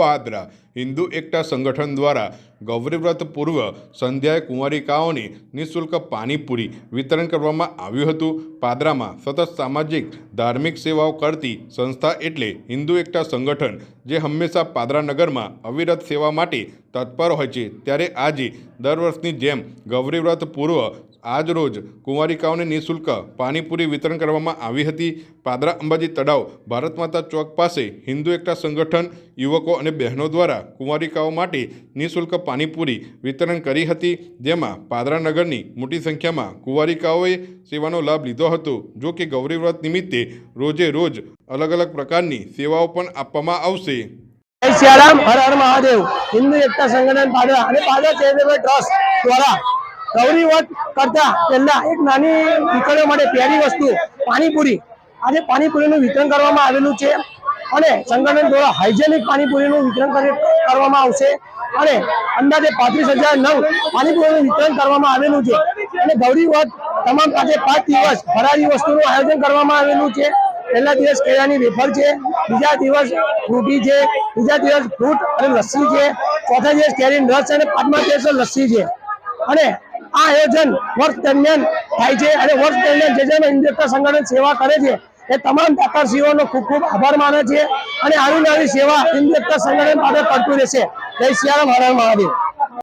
પાદરા હિન્દુ એકતા સંગઠન દ્વારા ગૌરીવ્રત પૂર્વ સંધ્યાએ કુંવારિકાઓને નિઃશુલ્ક પાણીપુરી વિતરણ કરવામાં આવ્યું હતું. પાદરામાં સતત સામાજિક, ધાર્મિક સેવાઓ કરતી સંસ્થા એટલે હિન્દુ એકતા સંગઠન, જે હંમેશા પાદરા નગરમાં અવિરત સેવા માટે તત્પર હોય છે. ત્યારે આજે દર વર્ષની જેમ ગૌરીવ્રત પૂર્વ આજ રોજ કુંવારિકાઓને નિઃશુલ્ક પાણીપુરી વિતરણ કરવામાં આવી હતી. પાદરા અંબાજી તળાવ ભારત માતા ચોક પાસે હિન્દુ એકતા સંગઠન, યુવકો અને બહેનો દ્વારા કુંવારિકાઓ માટે નિઃશુલ્ક પાણીપુરી વિતરણ કરી હતી. જેમાં પાદરા નગરની મોટી સંખ્યામાં કુંવારિકાઓએ સેવાનો લાભ લીધો હતો. જો કે ગૌરીવ્રત નિમિત્તે રોજે રોજ અલગ અલગ પ્રકારની સેવાઓ પણ આપવામાં આવશે. જય હર હર મહાદેવ. હિન્દુ એકતા સંગઠન પાદરા અને પાદરા ચેરિટેબલ ટ્રસ્ટ દ્વારા ગૌરી વ્રત કરતા પહેલા એક નાની દીકરીઓ માટે પહેલી વસ્તુ, પાણીપુરી. આજે પાણીપુરીનું વિતરણ કરવામાં આવેલું છે અને સંગઠન દ્વારા હાઇજેનિક પાણીપુરીનું વિતરણ કરવામાં આવશે અને અંદાજે પાંત્રીસ હજાર નવ પાણીપુરીનું વિતરણ કરવામાં આવેલું છે. અને ગૌરી વ્રત તમામ આજે પાંચ દિવસ ફરારી વસ્તુનું આયોજન કરવામાં આવેલું છે. પહેલા દિવસ કેળાની વેફર છે, બીજા દિવસ ફ્રૂટી છે બીજા દિવસ ફ્રૂટ અને લસ્સી છે, ચોથા દિવસ કેરી રસ અને પાંચમા દિવસ લસ્સી છે. અને આ આયોજન વર્ષ દરમિયાન થાય છે અને વર્ષ દરમિયાન જે જેને હિન્દુત્વ સંગઠન સેવા કરે છે, એ તમામ દાતાશ્રીઓનો ખૂબ ખૂબ આભાર માને છે અને આવી નવી સેવા ઇન્દ્રતા સંગઠન માટે કરતું રહેશે. જય સિયારામ હર હર મહાદેવ.